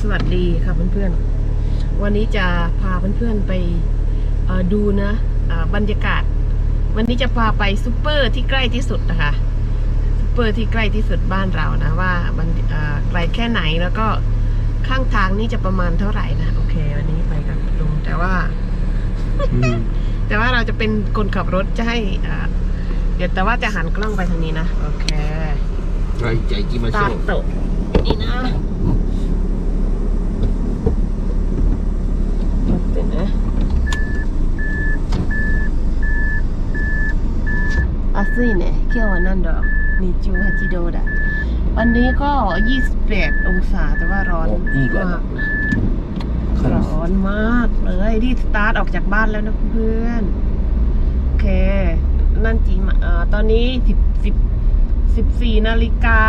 สวัสดีค่ะเพื่อนๆ วันนี้จะพาเพื่อนๆไปเอ่อดูนะอ่าบรรยากาศ วันนี้จะพาไปซูเปอร์ที่ใกล้ที่สุดนะคะซูเปอร์ที่ใกล้ที่สุดบ้านเรานะว่ามันอ่าไกลแค่ไหนแล้วก็ข้างทางนี่จะประมาณเท่าไหร่นะโอเค วันนี้ไปกับลุงแต่ว่า แต่ว่าเราจะเป็นคนขับรถจะให้อ่าเดี๋ยวแต่ว่าจะหันกล้องไปทางนี้นะโอเค はい、じゃあ行きま ส し ตา ょ ร์ う。 暑いね今日は何度28度だวันนี้ก็ 28 องศาแต่ว่าร้อน おいいか มาก な。 ร้อนมากเลยรีบสตาร์ทออกจากบ้านแล้วนะเพื่อนโอเค นั่นจริงอ่าตอนนี้สิบสิบสิบสี่นาฬิกา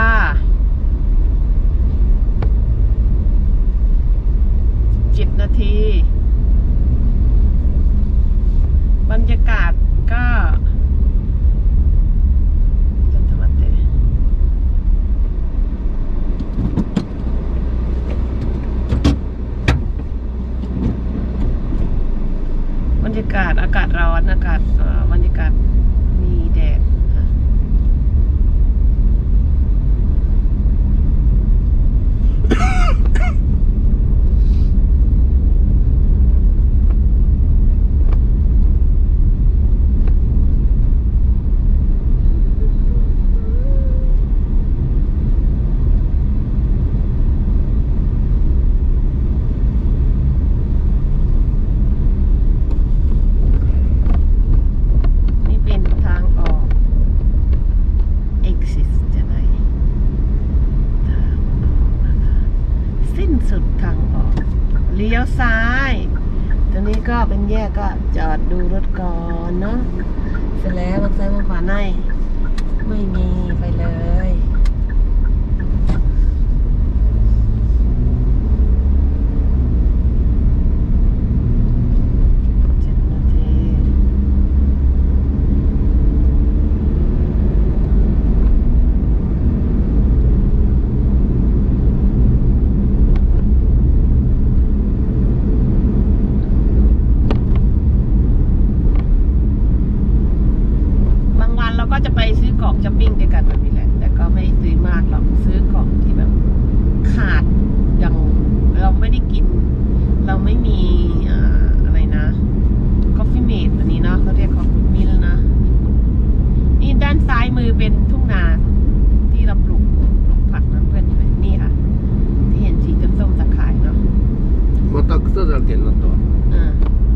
เลี้ยวซ้ายตรงนี้ก็เป็นแยกก็จอดดูรถก่อนเนาะเสร็จแล้วมางซ้ายมางขวาในไม่มีไปเลย てんなった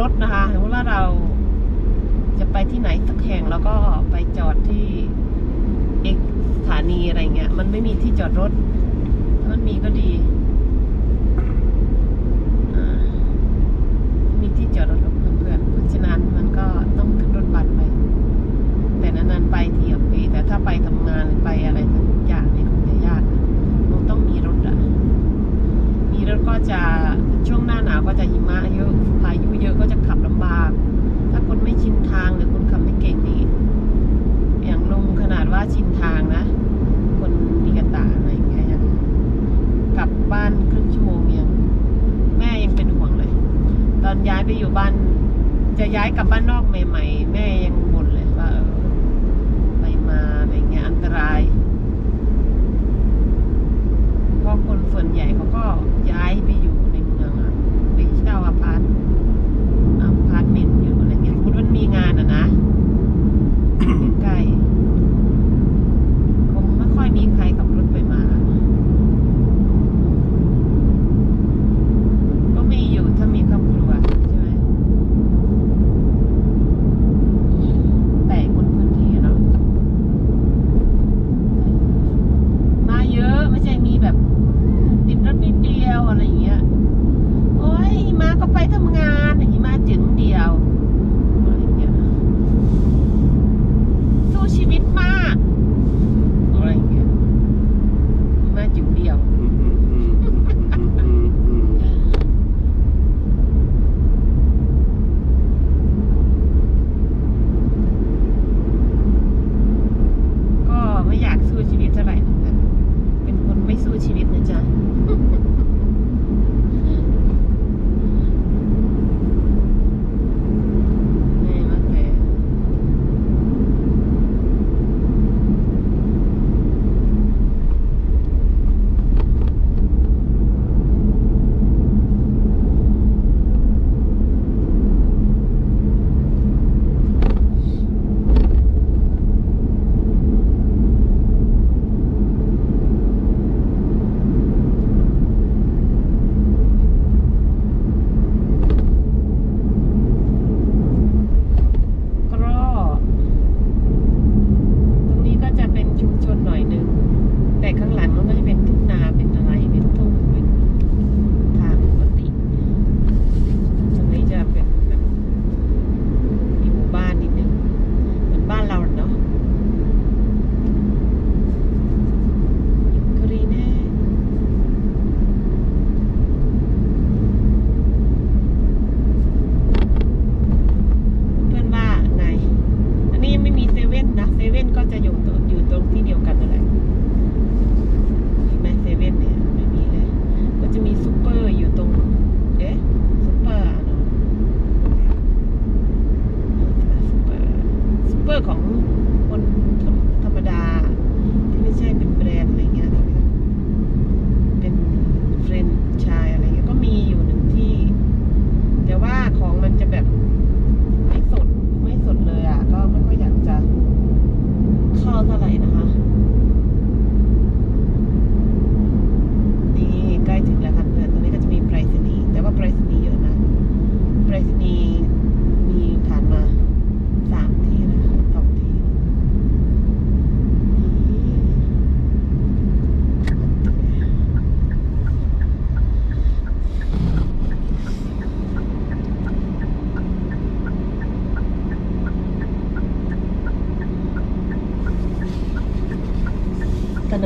รถนะคะสมมติว่าเราจะไปที่ไหนสักแห่งแล้วก็ไปจอดที่เอกสถานีอะไรเงี้ย มันไม่มีที่จอดรถ มันมีก็ดี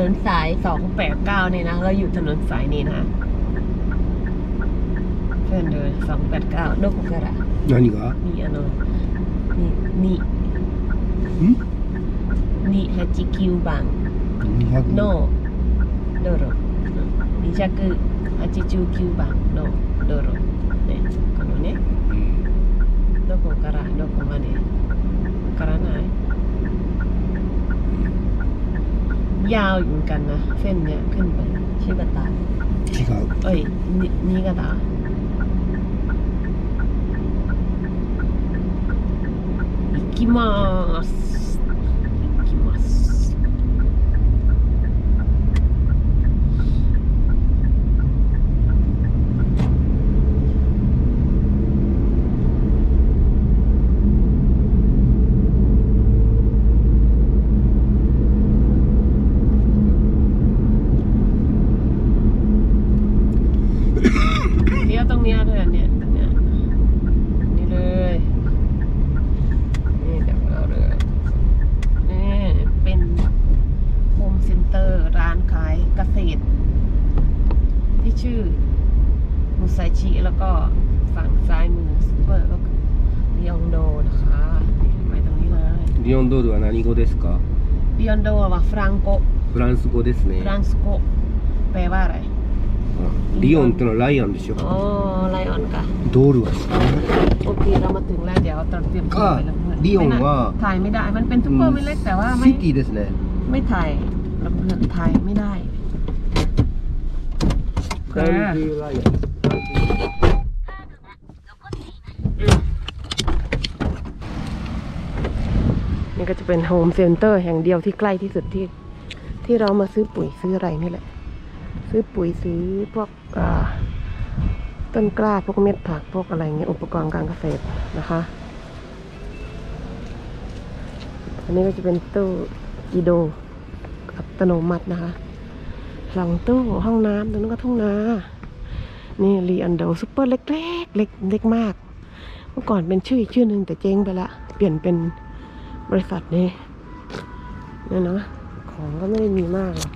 นนสายสองแปดเก้านี่นะ เราอยู่ถนนสายนี้นะเพื่อนเดินสองแปดเก้าโนกุกะระ 何が นี่อันนนี่นี่ ん นี่ฮัจิคิวบัง 200 โนโดโร二百八十九番の道路ねこのねどこからどこまでわからない ยาวอยู่เหมือนกันนะ เส้นเนี้ยขึ้นไปชิบะตา 違う เอ้ยนิ新潟行きます แล้วก็ฝั่งซ้ายมือซูเปอร์ก็คือบิยองโดนะคะนี่ไปตรงนี้เลย リオンドールは何語ですか บิยองโดว่าฟรังโก フランス語ですね ฟรังสโกแปลว่าอะไร リオンってのはライオンでしょ อ๋อไลออนค่ะ ドールは知らない โอเคเรามาถึงแล้วเดี๋ยวตอนเตรียมตัวไปแล้วเพื่อน リオンは ถ่ายไม่ได้ มันเป็นซูเปอร์ไม่เล็กแต่ว่าไม่ シティですね ไม่ถ่ายเราเพื่อนถ่ายไม่ได้ フランスライオン นี่ก็จะเป็นโฮมเซ็นเตอร์แห่งเดียวที่ใกล้ที่สุดที่ ที่เรามาซื้อปุ๋ยซื้ออะไรนี่แหละ ซื้อปุ๋ยซื้อพวกต้นกล้าพวกเม็ดผักพวกอะไรเงี้ยอุปกรณ์การเกษตรนะคะ อันนี้ก็จะเป็นตู้อีโดอัตโนมัตินะคะสองตู้ห้องน้ำตรงนั้นก็ทุ่งนานี่รีอันโดซูเปอร์เล็กๆเล็กเล็กมาก เมื่อก่อนเป็นชื่ออีกชื่อหนึ่งแต่เจ๊งไปละ เปลี่ยนเป็น บริษัทนี้เนี่ยนะ ของก็ไม่ได้มีมากหรอก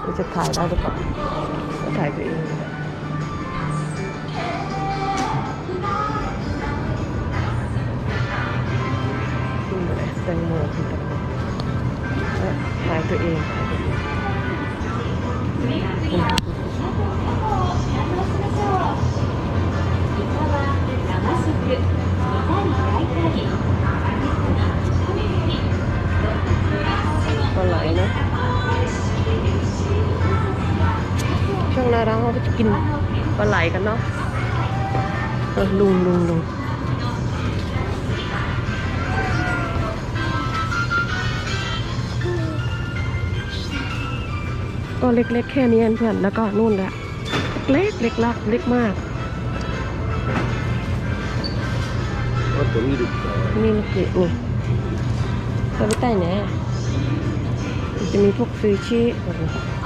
เราจะถ่ายได้หรือเปล่าก็ถ่ายตัวเองขึ้นมาเลยแตงโมคุณแตงโมและถ่ายตัวเองถ่ายตัวเอง อลุงลุงลุงตัวเล็กๆแค่นี้เพื่อนแล้วก็นู่นแหละ เล็กเล็กลักเล็กมากมีลูกเกดนี่จะไปใต้ไหนจะมีพวกซูชิอะไ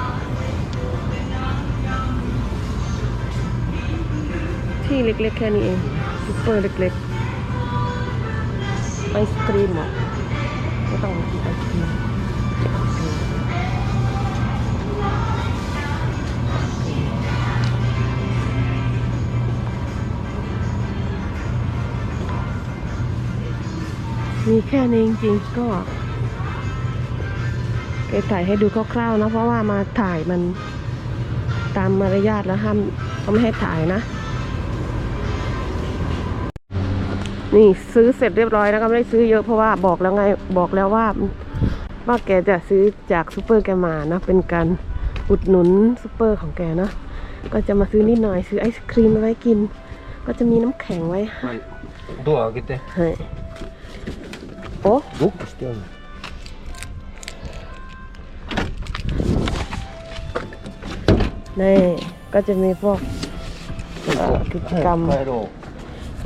ที่เล็กๆ แค่นี้เองซุปเปอร์เล็กๆไอศครีมเหรอไม่ต้องกินไอศครีมมีแค่นี้จริงๆก็เกถ่ายให้ดูคร่าวๆนะเพราะว่ามาถ่ายมันตามมารยาทแล้วห้ามเขาไม่ให้ถ่ายนะ นี่ซื้อเสร็จเรียบร้อยแล้วก็ไม่ได้ซื้อเยอะเพราะว่าบอกแล้วไงบอกแล้วว่าว่าแกจะซื้อจากซูเปอร์แกมานะ เป็นการอุดหนุนซูเปอร์ของแกนะ ก็จะมาซื้อนิดหน่อยซื้อไอศครีมมาไว้กิน ก็จะมีน้ำแข็งไว้ให้ดูเอกิเต้โอ้ดูสเตียนนี่ก็จะมีพวกกิจกรรม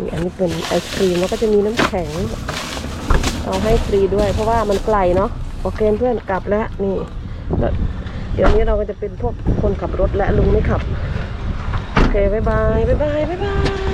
นี่อันนี้เป็นไอศครีมแล้วก็จะมีน้ำแข็ง เอาให้ฟรีด้วย เพราะว่ามันไกลเนาะโอเคเพื่อนกลับแล้วนี่เดี๋ยวนี้เราก็จะเป็นพวกคนขับรถและลุงไม่ขับ โอเคบายบายบายบายบายบาย